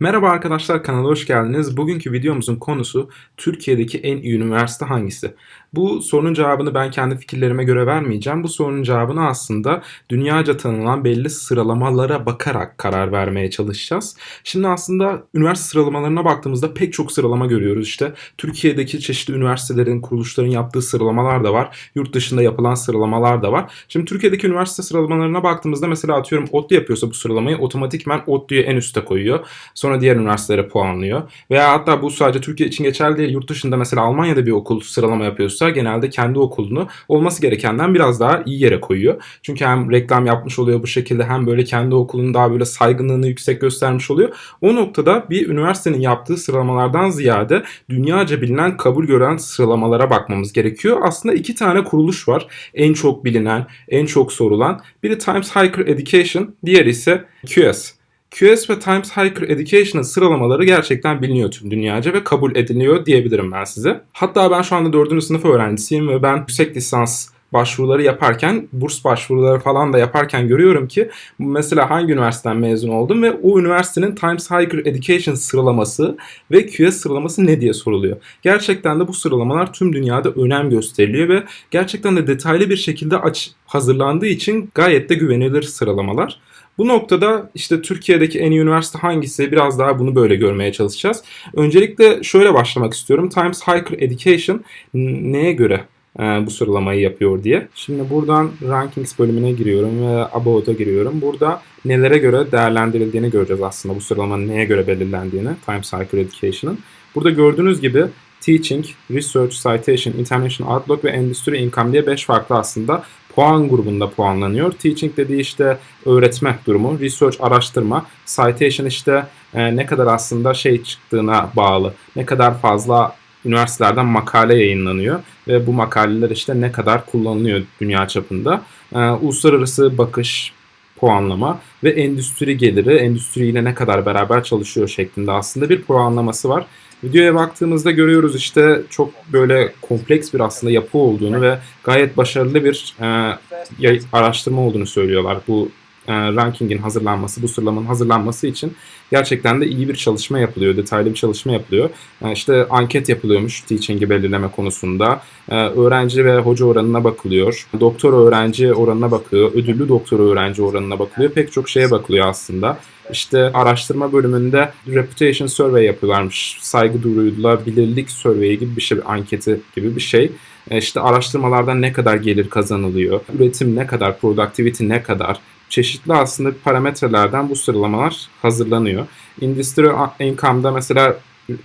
Merhaba arkadaşlar kanala hoş geldiniz. Bugünkü videomuzun konusu Türkiye'deki en iyi üniversite hangisi? Bu sorunun cevabını ben kendi fikirlerime göre vermeyeceğim. Bu sorunun cevabını aslında dünyaca tanınan belli sıralamalara bakarak karar vermeye çalışacağız. Şimdi aslında üniversite sıralamalarına baktığımızda pek çok sıralama görüyoruz. İşte Türkiye'deki çeşitli üniversitelerin, kuruluşların yaptığı sıralamalar da var. Yurt dışında yapılan sıralamalar da var. Şimdi Türkiye'deki üniversite sıralamalarına baktığımızda mesela atıyorum ODTÜ yapıyorsa bu sıralamayı otomatikmen ODTÜ'ye en üste koyuyor. Sonra diğer üniversitelere puanlıyor. Veya hatta bu sadece Türkiye için geçerli değil. Yurt dışında mesela Almanya'da bir okul sıralama yapıyorsa genelde kendi okulunu olması gerekenden biraz daha iyi yere koyuyor. Çünkü hem reklam yapmış oluyor bu şekilde hem böyle kendi okulunun daha böyle saygınlığını yüksek göstermiş oluyor. O noktada bir üniversitenin yaptığı sıralamalardan ziyade dünyaca bilinen kabul gören sıralamalara bakmamız gerekiyor. Aslında iki tane kuruluş var. En çok bilinen, en çok sorulan. Biri Times Higher Education, diğeri ise QS. QS ve Times Higher Education'ın sıralamaları gerçekten biliniyor tüm dünyaca ve kabul ediliyor diyebilirim ben size. Hatta ben şu anda 4. sınıf öğrencisiyim ve ben yüksek lisans başvuruları yaparken, burs başvuruları falan da yaparken görüyorum ki mesela hangi üniversiteden mezun oldum ve o üniversitenin Times Higher Education sıralaması ve QS sıralaması ne diye soruluyor. Gerçekten de bu sıralamalar tüm dünyada önem gösteriliyor ve gerçekten de detaylı bir şekilde aç hazırlandığı için gayet de güvenilir sıralamalar. Bu noktada işte Türkiye'deki en iyi üniversite hangisi biraz daha bunu böyle görmeye çalışacağız. Öncelikle şöyle başlamak istiyorum. Times Higher Education neye göre e, bu sıralamayı yapıyor diye. Şimdi buradan Rankings bölümüne giriyorum ve About'a giriyorum. Burada nelere göre değerlendirildiğini göreceğiz aslında bu sıralamanın neye göre belirlendiğini Times Higher Education'ın. Burada gördüğünüz gibi Teaching, Research, Citation, International Outlook ve Endüstri Income diye 5 farklı aslında puan grubunda puanlanıyor. Teaching dediği işte öğretme durumu, research araştırma, citation işte e, ne kadar aslında şey çıktığına bağlı. Ne kadar fazla üniversitelerden makale yayınlanıyor ve bu makaleler işte ne kadar kullanılıyor dünya çapında. E, uluslararası bakış, puanlama ve endüstri geliri, endüstriyle ne kadar beraber çalışıyor şeklinde aslında bir puanlaması var. Videoya baktığımızda görüyoruz işte çok böyle kompleks bir aslında yapı olduğunu ve gayet başarılı bir e, araştırma olduğunu söylüyorlar. Bu e, rankingin hazırlanması, bu sıralamanın hazırlanması için gerçekten de iyi bir çalışma yapılıyor, detaylı bir çalışma yapılıyor. E, işte anket yapılıyormuş teaching'i belirleme konusunda. E, öğrenci ve hoca oranına bakılıyor. Doktor öğrenci oranına bakılıyor. Ödüllü doktor öğrenci oranına bakılıyor. Pek çok şeye bakılıyor aslında. İşte araştırma bölümünde reputation survey yapıyorlarmış. Saygı duyulabilirlik survey gibi bir şey, bir anketi gibi bir şey. İşte araştırmalardan ne kadar gelir kazanılıyor, üretim ne kadar, productivity ne kadar, çeşitli aslında parametrelerden bu sıralamalar hazırlanıyor. Industry Income'da mesela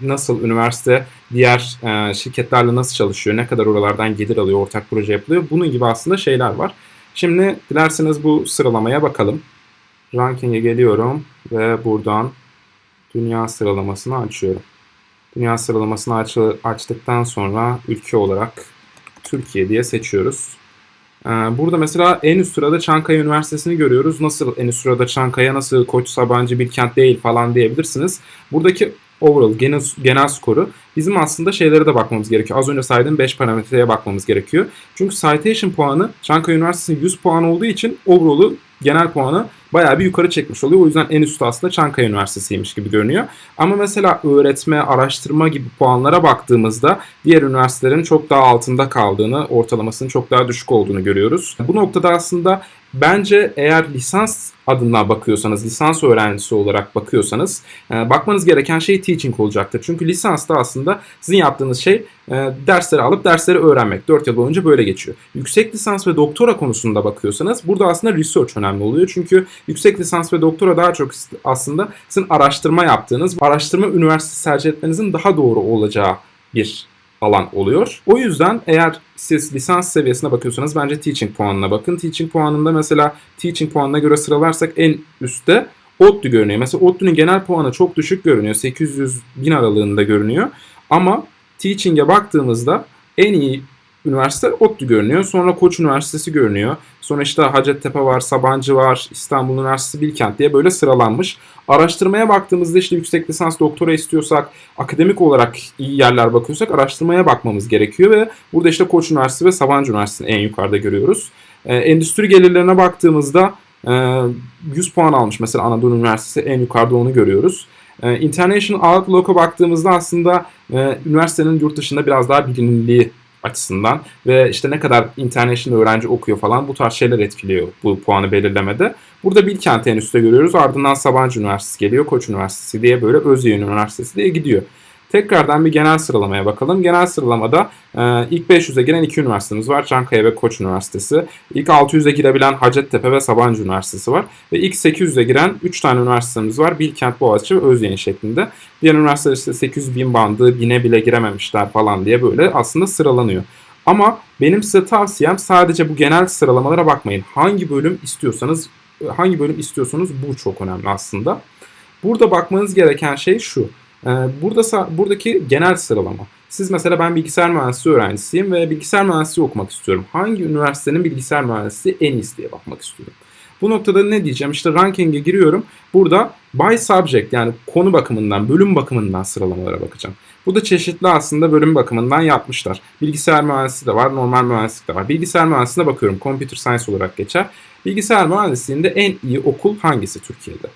nasıl üniversite diğer e, şirketlerle nasıl çalışıyor, ne kadar oralardan gelir alıyor, ortak proje yapılıyor. Bunun gibi aslında şeyler var. Şimdi dilerseniz bu sıralamaya bakalım. Ranking'e geliyorum ve buradan dünya sıralamasını açıyorum. Dünya sıralamasını aç açtıktan sonra ülke olarak Türkiye diye seçiyoruz. Ee, burada mesela en üst sırada Çankaya Üniversitesi'ni görüyoruz. Nasıl en üst sırada Çankaya, nasıl Koç Sabancı, Bilkent değil falan diyebilirsiniz. Buradaki overall genel, genel skoru bizim aslında şeylere de bakmamız gerekiyor. Az önce saydığım 5 parametreye bakmamız gerekiyor. Çünkü citation puanı Çankaya Üniversitesi'nin 100 puan olduğu için overall'u genel puanı bayağı bir yukarı çekmiş oluyor. O yüzden en üstte aslında Çankaya Üniversitesi'ymiş gibi görünüyor. Ama mesela öğretme, araştırma gibi puanlara baktığımızda diğer üniversitelerin çok daha altında kaldığını, ortalamasının çok daha düşük olduğunu görüyoruz. Bu noktada aslında Bence eğer lisans adına bakıyorsanız, lisans öğrencisi olarak bakıyorsanız e, bakmanız gereken şey teaching olacaktır. Çünkü lisansta aslında sizin yaptığınız şey e, dersleri alıp dersleri öğrenmek. 4 yıl boyunca böyle geçiyor. Yüksek lisans ve doktora konusunda bakıyorsanız burada aslında research önemli oluyor. Çünkü yüksek lisans ve doktora daha çok aslında sizin araştırma yaptığınız, araştırma üniversitesi tercih etmenizin daha doğru olacağı bir alan oluyor. O yüzden eğer siz lisans seviyesine bakıyorsanız bence teaching puanına bakın. Teaching puanında mesela teaching puanına göre sıralarsak en üstte ODTÜ görünüyor. Mesela ODTÜ'nün genel puanı çok düşük görünüyor. 800 bin aralığında görünüyor. Ama teaching'e baktığımızda en iyi üniversite ODTÜ görünüyor. Sonra Koç Üniversitesi görünüyor. Sonra işte Hacettepe var, Sabancı var, İstanbul Üniversitesi Bilkent diye böyle sıralanmış. Araştırmaya baktığımızda işte yüksek lisans doktora istiyorsak, akademik olarak iyi yerler bakıyorsak araştırmaya bakmamız gerekiyor ve burada işte Koç Üniversitesi ve Sabancı Üniversitesi'ni en yukarıda görüyoruz. Ee, endüstri gelirlerine baktığımızda 100 e, puan almış mesela Anadolu Üniversitesi en yukarıda onu görüyoruz. E, International Outlook'a baktığımızda aslında e, üniversitenin yurt dışında biraz daha bilinirliği açısından ve işte ne kadar international öğrenci okuyor falan bu tarz şeyler etkiliyor bu puanı belirlemede. Burada Bilkent'i en üstte görüyoruz. Ardından Sabancı Üniversitesi geliyor, Koç Üniversitesi diye böyle Özyeğin Üniversitesi diye gidiyor. Tekrardan bir genel sıralamaya bakalım. Genel sıralamada e, ilk 500'e giren iki üniversitemiz var. Çankaya ve Koç Üniversitesi. İlk 600'e girebilen Hacettepe ve Sabancı Üniversitesi var. Ve ilk 800'e giren 3 tane üniversitemiz var. Bilkent, Boğaziçi ve Özyeğin şeklinde. Diğer üniversiteler işte 800 bin bandı, 1000'e bile girememişler falan diye böyle aslında sıralanıyor. Ama benim size tavsiyem sadece bu genel sıralamalara bakmayın. Hangi bölüm istiyorsanız hangi bölüm istiyorsanız bu çok önemli aslında. Burada bakmanız gereken şey şu. Ee, burada buradaki genel sıralama. Siz mesela ben bilgisayar mühendisliği öğrencisiyim ve bilgisayar mühendisliği okumak istiyorum. Hangi üniversitenin bilgisayar mühendisliği en iyisi diye bakmak istiyorum. Bu noktada ne diyeceğim? İşte ranking'e giriyorum. Burada by subject yani konu bakımından, bölüm bakımından sıralamalara bakacağım. Bu da çeşitli aslında bölüm bakımından yapmışlar. Bilgisayar mühendisliği de var, normal mühendislik de var. Bilgisayar mühendisliğine bakıyorum. Computer science olarak geçer. Bilgisayar mühendisliğinde en iyi okul hangisi Türkiye'de?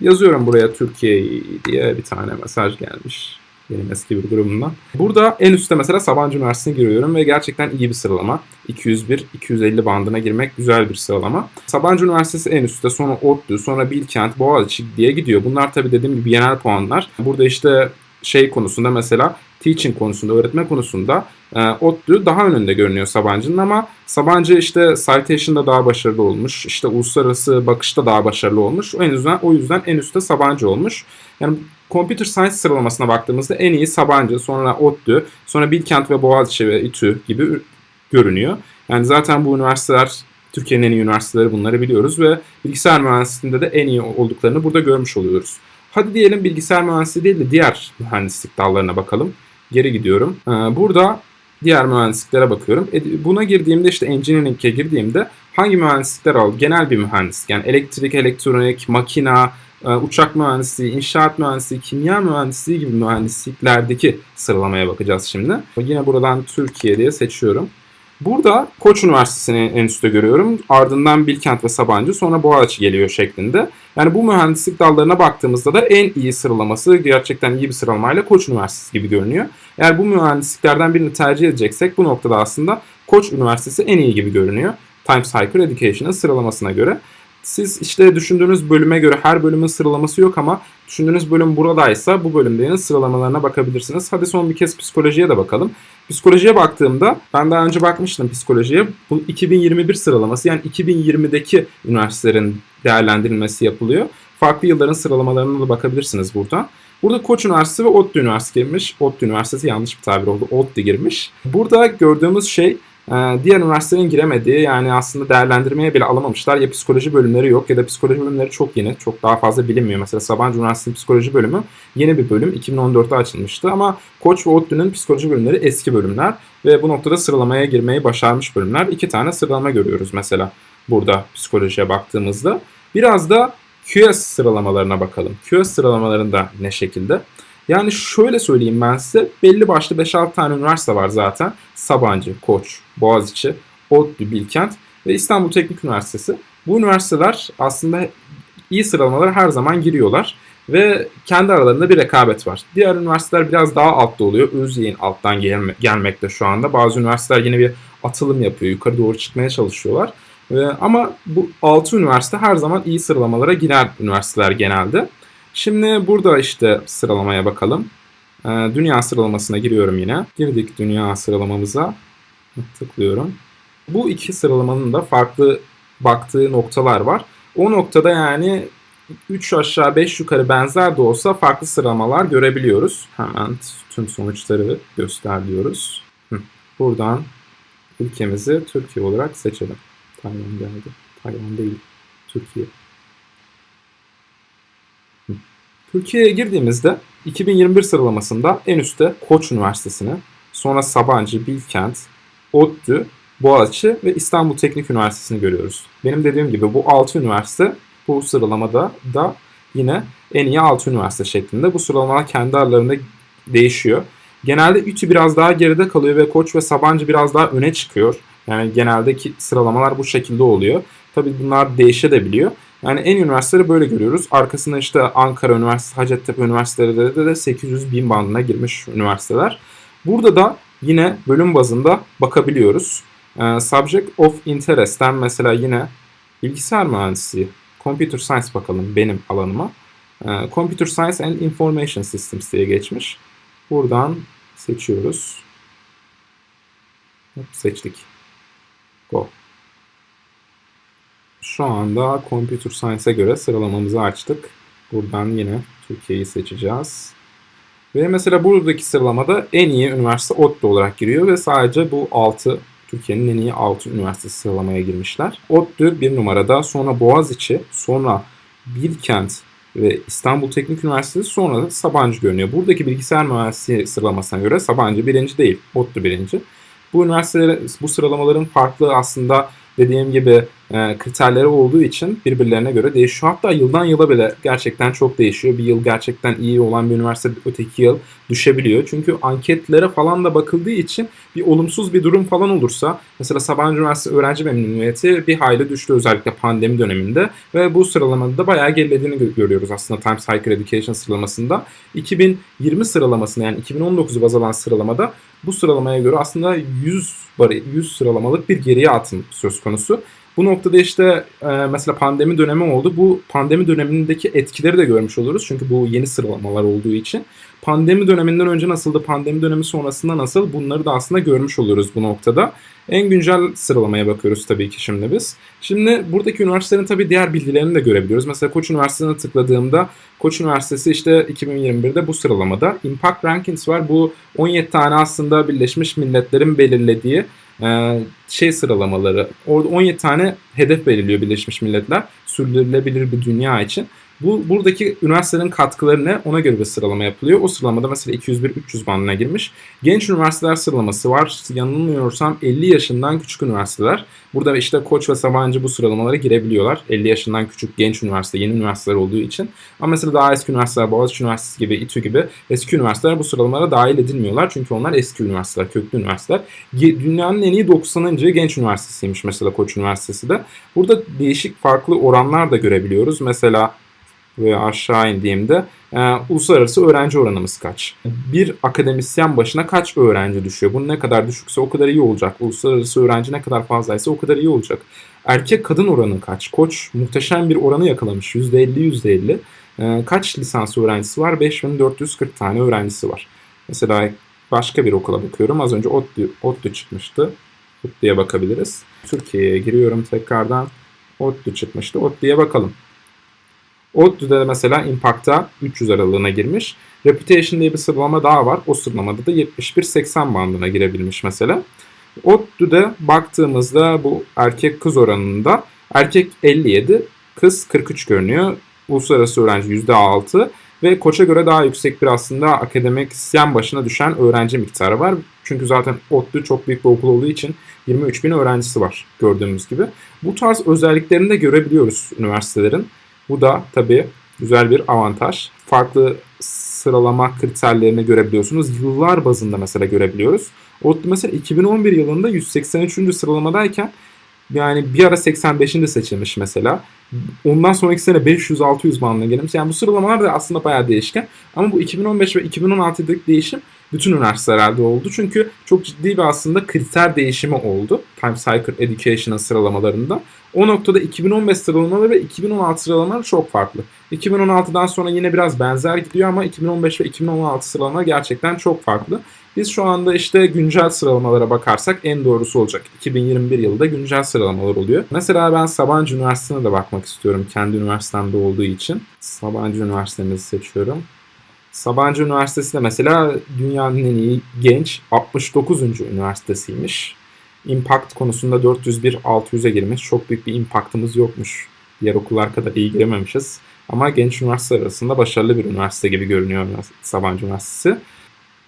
Yazıyorum buraya Türkiye diye bir tane mesaj gelmiş. Benim eski bir grubumdan. Burada en üstte mesela Sabancı Üniversitesi'ne giriyorum ve gerçekten iyi bir sıralama. 201-250 bandına girmek güzel bir sıralama. Sabancı Üniversitesi en üstte, sonra ODTÜ, sonra Bilkent, Boğaziçi diye gidiyor. Bunlar tabii dediğim gibi genel puanlar. Burada işte şey konusunda mesela teaching konusunda, öğretme konusunda e, ODTÜ daha önünde görünüyor Sabancı'nın ama Sabancı işte citation'da daha başarılı olmuş. işte uluslararası bakışta daha başarılı olmuş. O yüzden o yüzden en üstte Sabancı olmuş. Yani Computer Science sıralamasına baktığımızda en iyi Sabancı, sonra ODTÜ, sonra Bilkent ve Boğaziçi ve İTÜ gibi görünüyor. Yani zaten bu üniversiteler Türkiye'nin en iyi üniversiteleri bunları biliyoruz ve bilgisayar mühendisliğinde de en iyi olduklarını burada görmüş oluyoruz. Hadi diyelim bilgisayar mühendisliği değil de diğer mühendislik dallarına bakalım. Geri gidiyorum. Ee, burada diğer mühendisliklere bakıyorum. E, buna girdiğimde işte engineering'e girdiğimde hangi mühendislikler aldı? Genel bir mühendislik yani elektrik, elektronik, makina, e, uçak mühendisliği, inşaat mühendisliği, kimya mühendisliği gibi mühendisliklerdeki sıralamaya bakacağız şimdi. Yine buradan Türkiye diye seçiyorum. Burada Koç Üniversitesi'ni en üstte görüyorum. Ardından Bilkent ve Sabancı sonra Boğaziçi geliyor şeklinde. Yani bu mühendislik dallarına baktığımızda da en iyi sıralaması gerçekten iyi bir sıralamayla Koç Üniversitesi gibi görünüyor. Eğer bu mühendisliklerden birini tercih edeceksek bu noktada aslında Koç Üniversitesi en iyi gibi görünüyor. Times Higher Education'ın sıralamasına göre. Siz işte düşündüğünüz bölüme göre her bölümün sıralaması yok ama düşündüğünüz bölüm buradaysa bu bölümlerin sıralamalarına bakabilirsiniz. Hadi son bir kez psikolojiye de bakalım. Psikolojiye baktığımda ben daha önce bakmıştım psikolojiye. Bu 2021 sıralaması yani 2020'deki üniversitelerin değerlendirilmesi yapılıyor. Farklı yılların sıralamalarına da bakabilirsiniz buradan. Burada Koç Üniversitesi ve ODTÜ Üniversitesi girmiş. ODTÜ Üniversitesi yanlış bir tabir oldu. ODTÜ girmiş. Burada gördüğümüz şey diğer üniversitelerin giremediği yani aslında değerlendirmeye bile alamamışlar. Ya psikoloji bölümleri yok ya da psikoloji bölümleri çok yeni. Çok daha fazla bilinmiyor. Mesela Sabancı Üniversitesi'nin psikoloji bölümü yeni bir bölüm. 2014'te açılmıştı ama Koç ve ODTÜ'nün psikoloji bölümleri eski bölümler ve bu noktada sıralamaya girmeyi başarmış bölümler. İki tane sıralama görüyoruz mesela burada psikolojiye baktığımızda. Biraz da QS sıralamalarına bakalım. QS sıralamalarında ne şekilde? Yani şöyle söyleyeyim ben size. Belli başlı 5-6 tane üniversite var zaten. Sabancı, Koç, Boğaziçi, ODTÜ, Bilkent ve İstanbul Teknik Üniversitesi. Bu üniversiteler aslında iyi sıralamalara her zaman giriyorlar ve kendi aralarında bir rekabet var. Diğer üniversiteler biraz daha altta oluyor. Özyeğin alttan gelme, gelmekte şu anda. Bazı üniversiteler yine bir atılım yapıyor. Yukarı doğru çıkmaya çalışıyorlar. Ee, ama bu 6 üniversite her zaman iyi sıralamalara girer üniversiteler genelde. Şimdi burada işte sıralamaya bakalım. Ee, dünya sıralamasına giriyorum yine. Girdik dünya sıralamamıza. Tıklıyorum. Bu iki sıralamanın da farklı baktığı noktalar var. O noktada yani 3 aşağı 5 yukarı benzer de olsa farklı sıralamalar görebiliyoruz. Hemen tüm sonuçları göster diyoruz. Buradan ülkemizi Türkiye olarak seçelim. Tayvan geldi. Tayvan değil. Türkiye. Türkiye'ye girdiğimizde 2021 sıralamasında en üstte Koç Üniversitesi'ni, sonra Sabancı, Bilkent, ODTÜ, Boğaziçi ve İstanbul Teknik Üniversitesi'ni görüyoruz. Benim dediğim gibi bu 6 üniversite bu sıralamada da yine en iyi 6 üniversite şeklinde. Bu sıralamalar kendi aralarında değişiyor. Genelde İTÜ biraz daha geride kalıyor ve Koç ve Sabancı biraz daha öne çıkıyor. Yani geneldeki sıralamalar bu şekilde oluyor. Tabii bunlar değişebiliyor. Yani en üniversiteleri böyle görüyoruz. Arkasında işte Ankara Üniversitesi, Hacettepe Üniversiteleri de, de 800 bin bandına girmiş üniversiteler. Burada da yine bölüm bazında bakabiliyoruz. Ee, subject of Interest'ten mesela yine bilgisayar mühendisliği, Computer Science bakalım benim alanıma. Ee, Computer Science and Information Systems diye geçmiş. Buradan seçiyoruz. Hop, seçtik. Go. Şu anda Computer Science'e göre sıralamamızı açtık. Buradan yine Türkiye'yi seçeceğiz. Ve mesela buradaki sıralamada en iyi üniversite ODTÜ olarak giriyor ve sadece bu 6 Türkiye'nin en iyi 6 üniversitesi sıralamaya girmişler. ODTÜ bir numarada, sonra Boğaziçi, sonra Bilkent ve İstanbul Teknik Üniversitesi sonra da Sabancı görünüyor. Buradaki bilgisayar mühendisliği sıralamasına göre Sabancı birinci değil, ODTÜ birinci. Bu üniversiteler, bu sıralamaların farklı aslında dediğim gibi e, kriterleri olduğu için birbirlerine göre değişiyor. Hatta yıldan yıla bile gerçekten çok değişiyor. Bir yıl gerçekten iyi olan bir üniversite öteki yıl düşebiliyor. Çünkü anketlere falan da bakıldığı için bir olumsuz bir durum falan olursa mesela Sabancı Üniversitesi öğrenci memnuniyeti bir hayli düştü özellikle pandemi döneminde ve bu sıralamada da bayağı gerilediğini görüyoruz aslında Times Higher Education sıralamasında. 2020 sıralamasında yani 2019'u baz alan sıralamada bu sıralamaya göre aslında 100 100 sıralamalık bir geriye atım söz konusu. Bu noktada işte e, mesela pandemi dönemi oldu. Bu pandemi dönemindeki etkileri de görmüş oluruz. Çünkü bu yeni sıralamalar olduğu için. Pandemi döneminden önce nasıldı, pandemi dönemi sonrasında nasıl bunları da aslında görmüş oluruz bu noktada. En güncel sıralamaya bakıyoruz tabii ki şimdi biz. Şimdi buradaki üniversitelerin tabii diğer bilgilerini de görebiliyoruz. Mesela Koç Üniversitesi'ne tıkladığımda Koç Üniversitesi işte 2021'de bu sıralamada. Impact Rankings var. Bu 17 tane aslında Birleşmiş Milletler'in belirlediği e, şey sıralamaları. Orada 17 tane hedef belirliyor Birleşmiş Milletler sürdürülebilir bir dünya için. Bu buradaki üniversitelerin katkıları ne? Ona göre bir sıralama yapılıyor. O sıralamada mesela 201-300 bandına girmiş. Genç üniversiteler sıralaması var. Yanılmıyorsam 50 yaşından küçük üniversiteler. Burada işte Koç ve Sabancı bu sıralamalara girebiliyorlar. 50 yaşından küçük genç üniversite, yeni üniversiteler olduğu için. Ama mesela daha eski üniversiteler, Boğaziçi Üniversitesi gibi, İTÜ gibi eski üniversiteler bu sıralamalara dahil edilmiyorlar. Çünkü onlar eski üniversiteler, köklü üniversiteler. Dünyanın en iyi 90. genç üniversitesiymiş mesela Koç Üniversitesi de. Burada değişik farklı oranlar da görebiliyoruz. Mesela veya aşağı indiğimde e, uluslararası öğrenci oranımız kaç? Bir akademisyen başına kaç öğrenci düşüyor? Bu ne kadar düşükse o kadar iyi olacak. Uluslararası öğrenci ne kadar fazlaysa o kadar iyi olacak. Erkek kadın oranı kaç? Koç muhteşem bir oranı yakalamış. %50 %50. E, kaç lisans öğrencisi var? 5440 tane öğrencisi var. Mesela başka bir okula bakıyorum. Az önce ODTÜ, ODTÜ çıkmıştı. ODTÜ'ye bakabiliriz. Türkiye'ye giriyorum tekrardan. ODTÜ çıkmıştı. ODTÜ'ye bakalım. ODTÜ'de mesela Impact'a 300 aralığına girmiş. Reputation diye bir sıralama daha var. O sıralamada da 71-80 bandına girebilmiş mesela. ODTÜ'de baktığımızda bu erkek kız oranında erkek 57, kız 43 görünüyor. Uluslararası öğrenci %6 ve koça göre daha yüksek bir aslında akademisyen başına düşen öğrenci miktarı var. Çünkü zaten ODTÜ çok büyük bir okul olduğu için 23 bin öğrencisi var gördüğümüz gibi. Bu tarz özelliklerini de görebiliyoruz üniversitelerin. Bu da tabii güzel bir avantaj. Farklı sıralama kriterlerini görebiliyorsunuz. Yıllar bazında mesela görebiliyoruz. ODTÜ mesela 2011 yılında 183. sıralamadayken yani bir ara 85. seçilmiş mesela. Ondan sonraki sene 500-600 bandına gelmiş. Yani bu sıralamalar da aslında bayağı değişken. Ama bu 2015 ve 2016'daki değişim bütün üniversitelerde oldu. Çünkü çok ciddi bir aslında kriter değişimi oldu. Times Higher Education'ın sıralamalarında. O noktada 2015 sıralamaları ve 2016 sıralamaları çok farklı. 2016'dan sonra yine biraz benzer gidiyor ama 2015 ve 2016 sıralama gerçekten çok farklı. Biz şu anda işte güncel sıralamalara bakarsak en doğrusu olacak. 2021 yılında güncel sıralamalar oluyor. Mesela ben Sabancı Üniversitesi'ne de bakmak istiyorum kendi üniversitemde olduğu için. Sabancı Üniversitemizi seçiyorum. Sabancı Üniversitesi de mesela dünyanın en iyi genç 69. üniversitesiymiş. Impact konusunda 401-600'e girmiş. Çok büyük bir impactımız yokmuş. Diğer okullar kadar iyi girememişiz. Ama genç üniversite arasında başarılı bir üniversite gibi görünüyor Sabancı Üniversitesi.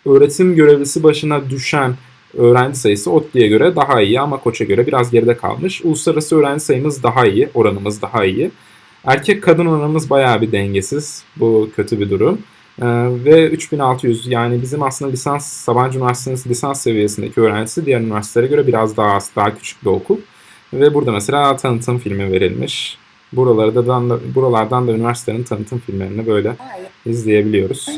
Öğretim görevlisi başına düşen öğrenci sayısı ODTÜ'ye göre daha iyi ama Koç'a göre biraz geride kalmış. Uluslararası öğrenci sayımız daha iyi, oranımız daha iyi. Erkek kadın oranımız bayağı bir dengesiz. Bu kötü bir durum. Ee, ve 3600 yani bizim aslında lisans Sabancı Üniversitesi'nin lisans seviyesindeki öğrencisi diğer üniversitelere göre biraz daha az, daha küçük bir okul. Ve burada mesela tanıtım filmi verilmiş. Buralardan da, buralardan da üniversitenin tanıtım filmlerini böyle izleyebiliyoruz.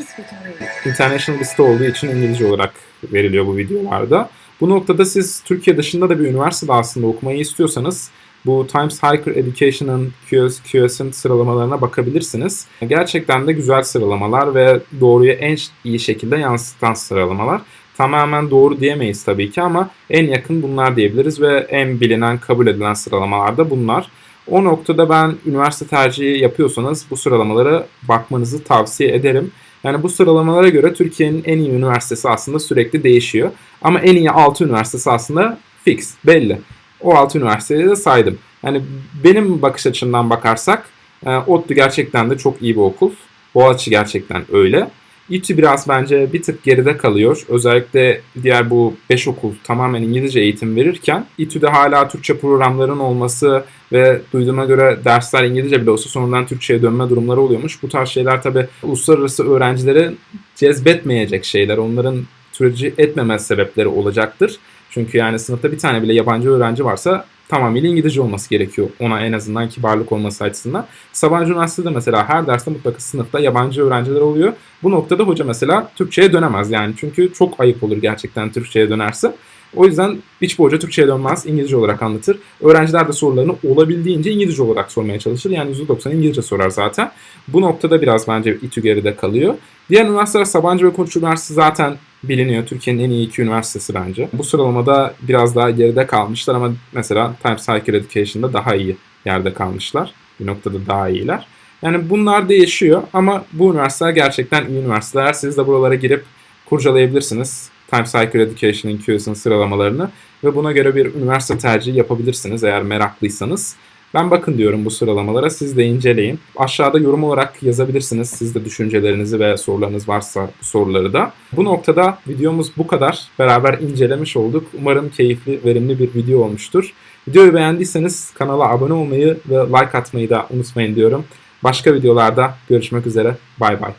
International liste olduğu için İngilizce olarak veriliyor bu videolarda. Bu noktada siz Türkiye dışında da bir üniversitede aslında okumayı istiyorsanız bu Times Higher Education'ın QS, QS'in sıralamalarına bakabilirsiniz. Gerçekten de güzel sıralamalar ve doğruyu en iyi şekilde yansıtan sıralamalar. Tamamen doğru diyemeyiz tabii ki ama en yakın bunlar diyebiliriz ve en bilinen, kabul edilen sıralamalar da bunlar. O noktada ben üniversite tercihi yapıyorsanız bu sıralamalara bakmanızı tavsiye ederim. Yani bu sıralamalara göre Türkiye'nin en iyi üniversitesi aslında sürekli değişiyor. Ama en iyi 6 üniversitesi aslında fix, belli. O 6 üniversiteyi de saydım. Yani benim bakış açımdan bakarsak e, ODTÜ gerçekten de çok iyi bir okul. Boğaziçi gerçekten öyle. İTÜ biraz bence bir tık geride kalıyor. Özellikle diğer bu 5 okul tamamen İngilizce eğitim verirken İTÜ'de hala Türkçe programların olması ve duyduğuma göre dersler İngilizce bile olsa sonradan Türkçe'ye dönme durumları oluyormuş. Bu tarz şeyler tabi uluslararası öğrencileri cezbetmeyecek şeyler. Onların tercih etmeme sebepleri olacaktır. Çünkü yani sınıfta bir tane bile yabancı öğrenci varsa tamamıyla İngilizce olması gerekiyor. Ona en azından kibarlık olması açısından. Sabancı Üniversitesi'de mesela her derste mutlaka sınıfta yabancı öğrenciler oluyor. Bu noktada hoca mesela Türkçe'ye dönemez yani. Çünkü çok ayıp olur gerçekten Türkçe'ye dönerse. O yüzden hiçbir hoca Türkçe'ye dönmez, İngilizce olarak anlatır. Öğrenciler de sorularını olabildiğince İngilizce olarak sormaya çalışır. Yani %90 İngilizce sorar zaten. Bu noktada biraz bence İTÜ geride kalıyor. Diğer üniversiteler Sabancı ve Koç Üniversitesi zaten biliniyor. Türkiye'nin en iyi iki üniversitesi bence. Bu sıralamada biraz daha geride kalmışlar ama mesela Times Higher Education'da daha iyi yerde kalmışlar. Bir noktada daha iyiler. Yani bunlar değişiyor ama bu üniversiteler gerçekten iyi üniversiteler. Siz de buralara girip kurcalayabilirsiniz. Times Higher Education'ın QS'ın sıralamalarını ve buna göre bir üniversite tercihi yapabilirsiniz eğer meraklıysanız. Ben bakın diyorum bu sıralamalara. Siz de inceleyin. Aşağıda yorum olarak yazabilirsiniz. Siz de düşüncelerinizi ve sorularınız varsa bu soruları da. Bu noktada videomuz bu kadar. Beraber incelemiş olduk. Umarım keyifli, verimli bir video olmuştur. Videoyu beğendiyseniz kanala abone olmayı ve like atmayı da unutmayın diyorum. Başka videolarda görüşmek üzere. Bay bay.